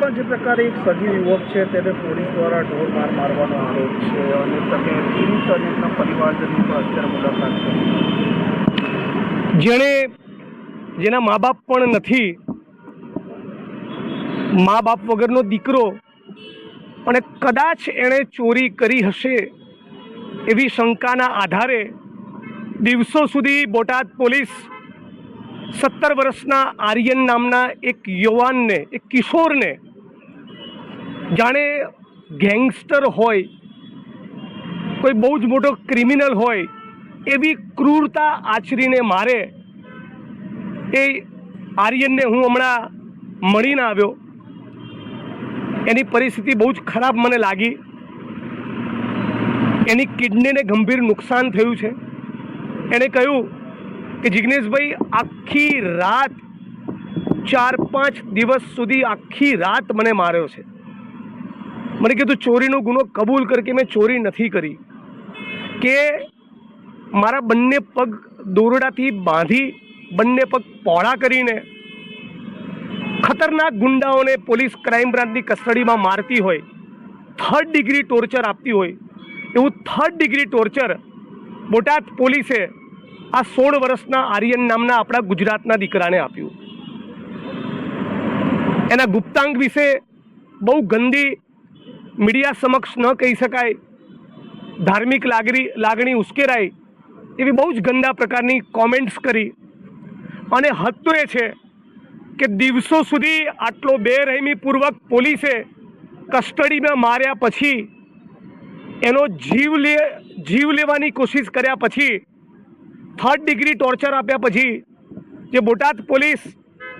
પણ જે પ્રકારે એક સજી યુવક છે તેને પોલીસ દ્વારા ઢોર માર મારવાનો આરોપ છે અને તમે પીડિત અને એમના પરિવારજનની પણ અત્યારે મુલાકાત જેણે જેના મા બાપ પણ નથી, મા બાપ વગરનો દીકરો અને કદાચ એણે ચોરી કરી હશે એવી શંકાના આધારે દિવસો સુધી બોટાદ પોલીસ સત્તર વર્ષના આર્યન નામના એક યુવાનને, એક કિશોરને જાણે ગેંગસ્ટર હોય, કોઈ બહુ જ મોટો ક્રિમિનલ હોય એવી ક્રૂરતા આચરીને મારે. એ આર્યનને હું હમણાં મળીને આવ્યો. એની પરિસ્થિતિ બહુ જ ખરાબ મને લાગી. એની કિડનીને ગંભીર નુકસાન થયું છે. એણે કહ્યું કે, જિગ્નેશભાઈ, આખી રાત, ચાર પાંચ દિવસ સુધી આખી રાત મને માર્યો છે. મને કીધું ચોરીનો ગુનો કબૂલ કર કે મેં ચોરી નથી કરી. કે મારા બંને પગ દોરડાથી બાંધી બંને પગ પહોળા કરીને ખતરનાક ગુંડાઓને પોલીસ ક્રાઇમ બ્રાન્ચની કસ્ટડીમાં મારતી હોય થર્ડ ડિગ્રી ટોર્ચર આપતી હોય, એવું થર્ડ ડિગ્રી ટોર્ચર બોટાદ પોલીસે આ સોળ વર્ષના આર્યન નામના આપણા ગુજરાતના દીકરાને આપ્યું. એના ગુપ્તાંગ વિશે બહુ ગંદી મીડિયા સમક્ષ ન કહી શકાય, ધાર્મિક લાગણી લાગણી ઉશ્કેરાય એવી બહુ જ ગંદા પ્રકારની કોમેન્ટ્સ કરી. અને હદ તો એ છે કે દિવસો સુધી આટલો બેરહેમીપૂર્વક પોલીસે કસ્ટડીમાં માર્યા પછી, એનો જીવ લે, જીવ લેવાની કોશિશ કર્યા પછી થર્ડ ડિગ્રી ટોર્ચર આપ્યા પછી, જે બોટાદ પોલીસ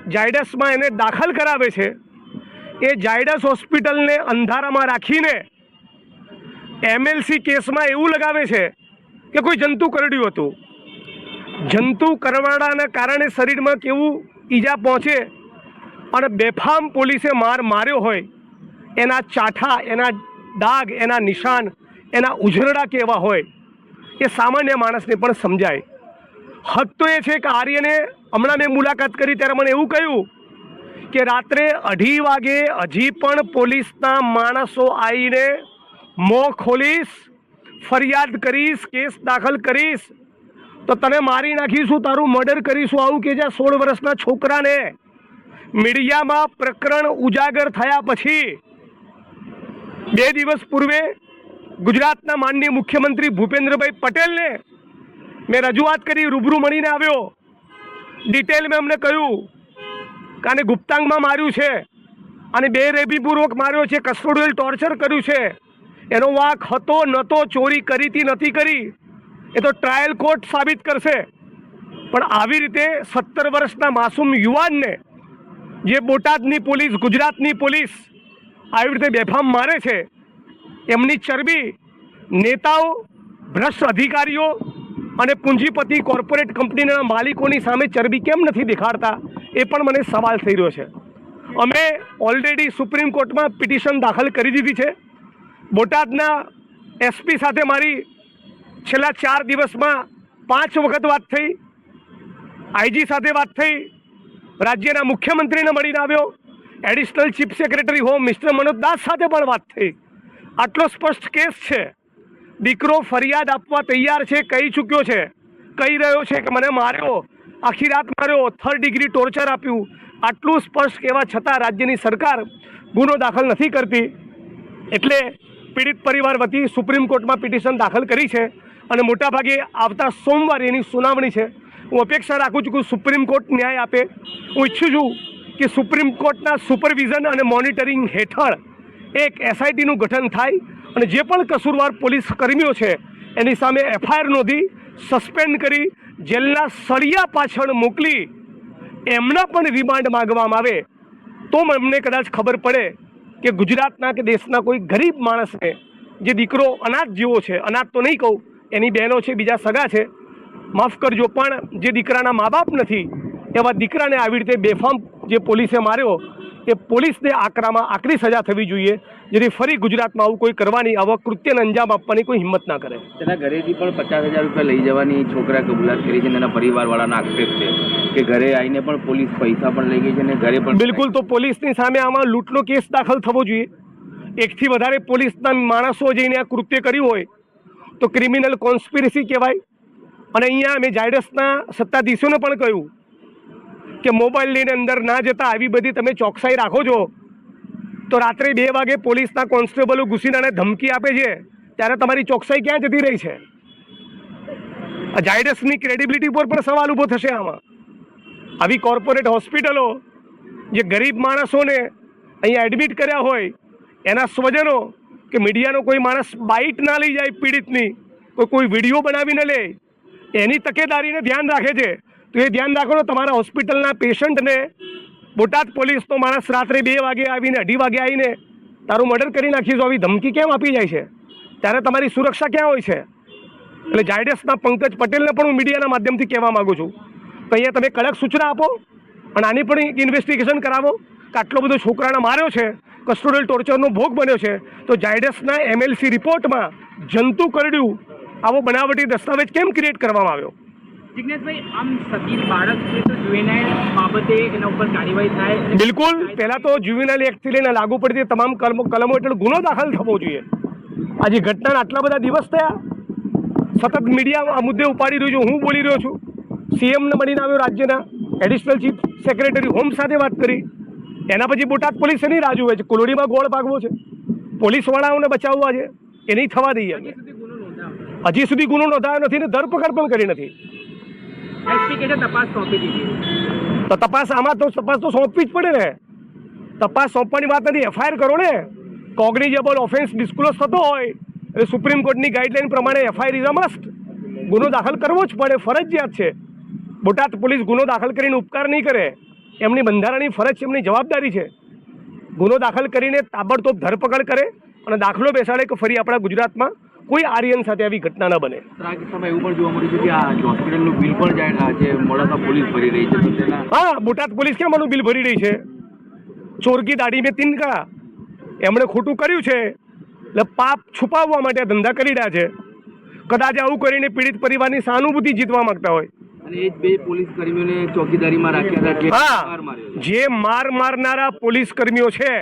જાયડસમાં એને દાખલ કરાવે છે એ જાયડસ હોસ્પિટલને અંધારામાં રાખીને એમએલસી કેસમાં એવું લગાવે છે કે કોઈ જંતુ કરડ્યું હતું. જંતુ કરવાડાના કારણે શરીરમાં કેવું ઈજા પહોંચે અને બેફામ પોલીસે માર માર્યો હોય, એના ચાઠા, એના ડાઘ, એના નિશાન, એના ઉજરડા કેવા હોય, એ સામાન્ય માણસને પણ સમજાય. હદ તો એ છે કે આર્યને હમણાં મેં મુલાકાત કરી ત્યારે મને એવું કહ્યું કે રાત્રે અઢી વાગે હજી પણ પોલીસના માણસો આવીને મોં ખોલીશ, ફરિયાદ કરીશ, કેસ દાખલ કરીશ. તો તને મારી નાખીશું, તારું મર્ડર કરીશું, આવું કે જ્યાં સોળ વર્ષના છોકરાને મીડિયામાં પ્રકરણ ઉજાગર થયા પછી. બે દિવસ પૂર્વે ગુજરાતના માનનીય મુખ્યમંત્રી ભૂપેન્દ્રભાઈ પટેલને મેં રજૂઆત કરી, રૂબરૂ મળીને આવ્યો. ડિટેલ મેં અમને કહ્યું કે ગુપ્તાંગમાં માર્યું છે. અને બે રેબીપૂર્વક માર્યો છે, કસ્ટોડિયલ ટોર્ચર કર્યું છે. એનો વાંક હતો નહોતો ચોરી કરીતી નથી કરી. એ તો ટ્રાયલ કોર્ટ સાબિત કરશે. પણ આવી રીતે સત્તર વર્ષના માસૂમ યુવાનને જે બોટાદની પોલીસ, ગુજરાતની પોલીસ આવી રીતે બેફામ મારે છે, એમની ચરબી નેતાઓ, ભ્રષ્ટ અધિકારીઓ અને પૂંજીપતિ કોર્પોરેટ કંપનીના માલિકોની સામે ચરબી કેમ નથી દેખાડતા? એ પણ મને સવાલ થઈ રહ્યો છે. અમે ઓલરેડી સુપ્રીમ કોર્ટમાં પિટિશન દાખલ કરી દીધી છે. બોટાદના એસપી સાથે મારી છેલ્લા ચાર દિવસમાં પાંચ વખત વાત થઈ. આઈજી સાથે વાત થઈ. રાજ્યના મુખ્યમંત્રીને મળીને આવ્યો. Additional chief secretary home mister Manoj Das સાથે પણ વાત થઈ. આટલો સ્પષ્ટ કેસ છે. દીકરો ફરિયાદ આપવા તૈયાર છે, કહી ચૂક્યો છે. કહી રહ્યો છે કે મને માર્યો. આખી રાત માર્યો થર્ડ ડિગ્રી ટોર્ચર આપ્યું. આટલું સ્પષ્ટ કહેવા છતાં રાજ્યની સરકાર ગુનો દાખલ નથી કરતી. એટલે પીડિત પરિવાર વતી સુપ્રીમ કોર્ટમાં પિટિશન દાખલ કરી છે અને મોટાભાગે આવતા સોમવારે એની સુનાવણી છે. હું અપેક્ષા રાખું છું કે સુપ્રીમ કોર્ટ ન્યાય આપે. હું ઈચ્છું છું કે સુપ્રીમ કોર્ટના સુપરવિઝન અને મોનિટરિંગ હેઠળ એક એસઆઈટીનું ગઠન થાય અને જે પણ કસૂરવાર પોલીસ કર્મીઓ છે, એની સામે એફઆઈઆર નોંધી સસ્પેન્ડ કરી જેલના સળિયા પાછળ મોકલી એમના પણ રિમાન્ડ માગવામાં આવે તો અમને કદાચ ખબર પડે કે ગુજરાતના કે દેશના કોઈ ગરીબ માણસને જે દીકરો અનાથ જેવો છે, અનાથ તો નહીં કહું, એની બહેનો છે, બીજા સગા છે, માફ કરજો, પણ જે દીકરાના મા બાપ નથી, એવા દીકરાને આવી રીતે બેફામ જે પોલીસે માર્યો કે પોલીસને આકરામાં આકરી સજા થવી જોઈએ જેથી ફરી ગુજરાતમાં આવું કોઈ કરવાની આવા કૃત્યને અંજામ આપવાની કોઈ હિંમત ના કરે. તેના ઘરેથી પણ પચાસ હજાર રૂપિયા લઈ જવાની છોકરા કબૂલાત કરી છે તેના પરિવારવાળાનો આક્ષેપ છે કે ઘરે આવીને પણ પોલીસ પૈસા પણ લઈ ગઈ છે અને ઘરે પણ બિલકુલ તો પોલીસની સામે આમાં લૂંટનો કેસ દાખલ થવો જોઈએ. એકથી વધારે પોલીસના માણસો જઈને આ કૃત્ય કર્યું હોય તો ક્રિમિનલ કોન્સ્પિરસી કહેવાય. અને અહીંયા અમે ઝાયડસના સત્તાધીશોને પણ કહ્યું કે મોબાઈલ લઈને અંદર ના જતા આવી બધી તમે ચોકસાઈ રાખો છો. તો રાત્રે બે વાગે પોલીસના કોન્સ્ટેબલો ઘૂસીને આને ધમકી આપે છે. ત્યારે તમારી ચોકસાઈ ક્યાં જતી રહી છે? આ ઝાયડસની ક્રેડિબિલિટી પર પણ સવાલ ઊભો થશે આમાં. આવી કોર્પોરેટ હોસ્પિટલો જે ગરીબ માણસોને અહીંયા એડમિટ કર્યા હોય, એના સ્વજનો કે મીડિયાનો કોઈ માણસ બાઇટ ના લઈ જાય પીડિતની, કોઈ કોઈ વીડિયો બનાવીને લે, એની તકેદારીને ધ્યાન રાખે છે. તો એ ધ્યાન રાખો તમારા હોસ્પિટલના પેશન્ટને બોટાદ પોલીસનો માણસ રાત્રે બે વાગે આવીને, અઢી વાગે આવીને તારું મર્ડર કરી નાખીશું આવી ધમકી કેમ આપી જાય છે? ત્યારે તમારી સુરક્ષા ક્યાં હોય છે? એટલે જાયડેસના પંકજ પટેલને પણ હું મીડિયાના માધ્યમથી કહેવા માગું છું. તો અહીંયા તમે કડક સૂચના આપો અને આની પણ ઇન્વેસ્ટિગેશન કરાવો કે આટલો બધો છોકરાને માર્યો છે કસ્ટોડિયલ ટોર્ચરનો ભોગ બન્યો છે, તો જાયડેસના એમએલસી રિપોર્ટમાં જંતુ કરડ્યું આવો બનાવટી દસ્તાવેજ કેમ ક્રિએટ કરવામાં આવ્યો? બિલકુલ. પહેલાં તો જ્યુવિનલ એક્ટથી લઈને લાગુ પડતી તમામ કલમો હેઠળ ગુનો દાખલ થવો જોઈએ. આજે ઘટનાના આટલા બધા દિવસ થયા. સતત મીડિયા આ મુદ્દે ઉપાડી રહ્યું છું. હું બોલી રહ્યો છું. સીએમને મળીને આવ્યો રાજ્યના એડિશનલ ચીફ સેક્રેટરી હોમ સાથે વાત કરી. એના પછી બોટાદ પોલીસે નહીં રાહ જુએ છે. કુલોડીમાં ગોળ ભાગવો છે. પોલીસવાળાઓને બચાવવા છે. એ નહીં થવા દઈએ. હજી સુધી ગુનો નોંધાયો નથી ને ધરપકડ પણ કરી નથી એસપી કહે છે તપાસ સોંપી દીધી તો તપાસ આમાં તો તપાસ તો સોંપવી જ પડે ને. તપાસ સોંપવાની વાત નથી એફઆઈઆર કરો ને. કોગ્નિઝેબલ ઓફેન્સ ડિસ્ક્લોઝ થતો હોય, એટલે સુપ્રીમ કોર્ટની ગાઈડલાઈન પ્રમાણે એફઆઈઆર ઇઝ અ મસ્ટ ગુનો દાખલ કરવો જ પડે, ફરજિયાત છે. બોટાદ પોલીસ ગુનો દાખલ કરીને ઉપકાર નહીં કરે. એમની બંધારણની ફરજ છે, એમની જવાબદારી છે. ગુનો દાખલ કરીને તાબડતોબ ધરપકડ કરે અને દાખલો બેસાડે કે ફરી આપણા ગુજરાતમાં. કોઈ આર્યન સાથે આવી ઘટના ન બને. સર, એવું પણ જોવા મળ્યું છે કે આ હોસ્પિટલનું બિલ પણ જાય આજે મોડાસા પોલીસ ભરી રહી છે હા બોટાદ પોલીસ કેમ આનું બિલ ભરી રહી છે? ચોરકી દાઢી મેં તિનકા એમણે ખોટું કર્યું છે. એટલે પાપ છુપાવવા માટે ધંધા કરી રહ્યા છે. કદાચ આવું કરીને પીડિત પરિવારની સહાનુભૂતિ જીતવા માંગતા હોય. અને બે પોલીસ ચોકીદારીમાં રાખ્યા હતા જે હા માર માર્યો છે. જે માર મારનારા પોલીસ કર્મીઓ છે.